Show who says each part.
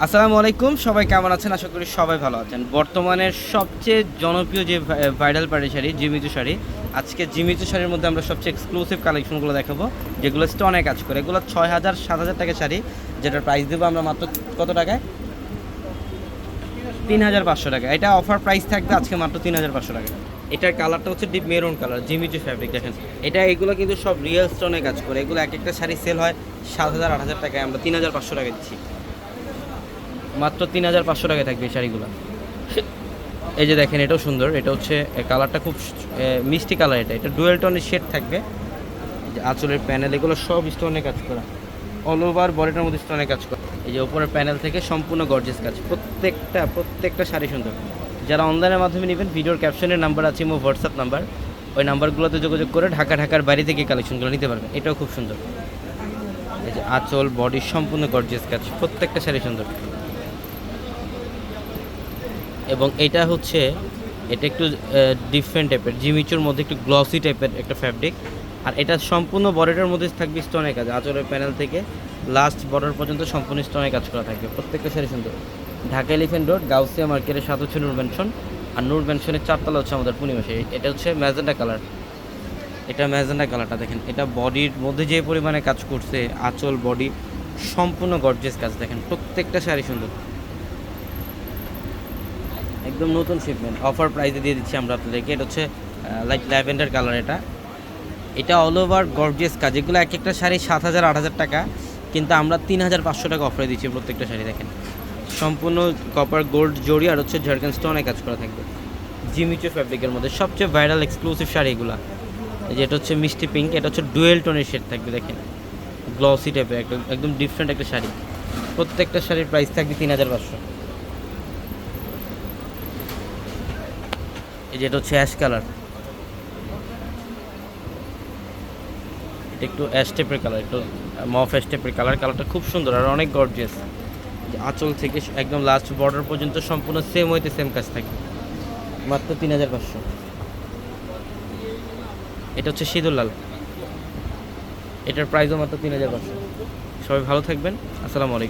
Speaker 1: আসসালামু আলাইকুম, সবাই কেমন আছেন? আশা করি সবাই ভালো আছেন। বর্তমানের সবচেয়ে জনপ্রিয় যে ভাই- ভাইরাল পাড়ি শাড়ি জিমিচু শাড়ি, আজকে জিমিচু শাড়ির মধ্যে আমরা সবচেয়ে এক্সক্লুসিভ কালেকশনগুলো দেখাবো, যেগুলো স্টোনে কাজ করে। এগুলো ছয় হাজার, সাত হাজার টাকা শাড়ি, যেটার প্রাইস দেবো আমরা মাত্র কত টাকায়? তিন হাজার পাঁচশো টাকা। এটা অফার প্রাইস থাকবে আজকে মাত্র তিন হাজার পাঁচশো টাকা। এটার কালারটা হচ্ছে deep maroon colour Jimmy Choo fabric দেখেন। এটা, এগুলো কিন্তু সব রিয়েল স্টোনে কাজ করে। এগুলো এক একটা শাড়ি সেল হয় সাত হাজার, আট হাজার টাকায়। আমরা তিন হাজার পাঁচশো টাকা দিচ্ছি। মাত্র তিন হাজার পাঁচশো টাকায় থাকবে এই শাড়িগুলো। এই যে দেখেন, এটাও সুন্দর। এটা হচ্ছে কালারটা খুব মিষ্টি কালার এটা। এটা ডুয়েল টোনের শেড থাকবে। আঁচলের প্যানেল, এগুলো সব স্টোনে কাজ করা। অল ওভার বডিটার মধ্যে স্টোনে কাজ করা। এই যে ওপরের প্যানেল থেকে সম্পূর্ণ গর্জেস কাজ। প্রত্যেকটা প্রত্যেকটা শাড়ি সুন্দর। যারা অনলাইনের মাধ্যমে নেবেন, ভিডিওর ক্যাপশনের নাম্বার আছে মো হোয়াটসঅ্যাপ নাম্বার ওই নাম্বারগুলোতে যোগাযোগ করে ঢাকা, ঢাকার বাড়ি থেকে কালেকশনগুলো নিতে পারবেন। এটাও খুব সুন্দর। এই যে আঁচল বডি সম্পূর্ণ গর্জেস কাজ। প্রত্যেকটা শাড়ি সুন্দর। এবং এটা হচ্ছে, এটা একটু ডিফারেন্ট টাইপের জিমিচুর মধ্যে একটু গ্লসি টাইপের একটা ফ্যাব্রিক আর এটা সম্পূর্ণ বডিটার মধ্যে থাকবে স্টোনের কাজ, আঁচলের প্যানেল থেকে লাস্ট বর্ডার পর্যন্ত সম্পূর্ণ স্টোনের কাজ করা থাকবে। প্রত্যেকটা শাড়ি সুন্দর। ঢাকা এলিফেন্ট রোড গাউসিয়া মার্কেটের সাথে হচ্ছে নূর ম্যানশন আর নূর ম্যানশনের চারতলা হচ্ছে আমাদের পূর্ণিমাসে এটা হচ্ছে ম্যাজেন্ডা কালার এটা ম্যাজেন্ডা কালারটা দেখেন। এটা বডির মধ্যে যে পরিমাণে কাজ করছে, আঁচল বডি সম্পূর্ণ গর্জেস কাজ দেখেন। প্রত্যেকটা শাড়ি সুন্দর। একদম নতুন শিপমেন্ট অফার প্রাইসে দিয়ে দিচ্ছি আমরা আপনাদেরকে। এটা হচ্ছে লাইক ল্যাভেন্ডার কালার এটা। এটা অল ওভার গর্জিয়াস কাজ এগুলো এক একটা শাড়ি সাত হাজার, আট হাজার টাকা, কিন্তু আমরা তিন হাজার পাঁচশো টাকা অফারে দিচ্ছি প্রত্যেকটা শাড়ি, দেখেন। সম্পূর্ণ কপার গোল্ড জড়ি আর হচ্ছে ঝাড়খান স্টোনে কাজ করা থাকবে। জিমিচো ফ্যাব্রিকের মধ্যে সবচেয়ে ভাইরাল এক্সক্লুসিভ শাড়ি এগুলো। এই যে এটা হচ্ছে মিষ্টি পিঙ্ক এটা হচ্ছে ডুয়েল টোনের শেড থাকবে, দেখেন। গ্লসি টাইপের একদম ডিফারেন্ট একটা শাড়ি। প্রত্যেকটা শাড়ির প্রাইস থাকবে তিন হাজার পাঁচশো। এই যে এটা হচ্ছে অ্যাশ কালার এটা একটু অ্যাশ টাইপের কালার একটু মফ অ্যাশ টাইপের কালার কালারটা খুব সুন্দর আর অনেক গর্জিয়াস আঁচল থেকে একদম লাস্ট বর্ডার পর্যন্ত সম্পূর্ণ সেম হইতে সেম কাজ থাকে। মাত্র তিন হাজার পাঁচশো। এটা হচ্ছে সিঁদুর লাল। এটার প্রাইসও মাত্র তিন হাজার পাঁচশো। সবাই ভালো থাকবেন। আসসালামু আলাইকুম।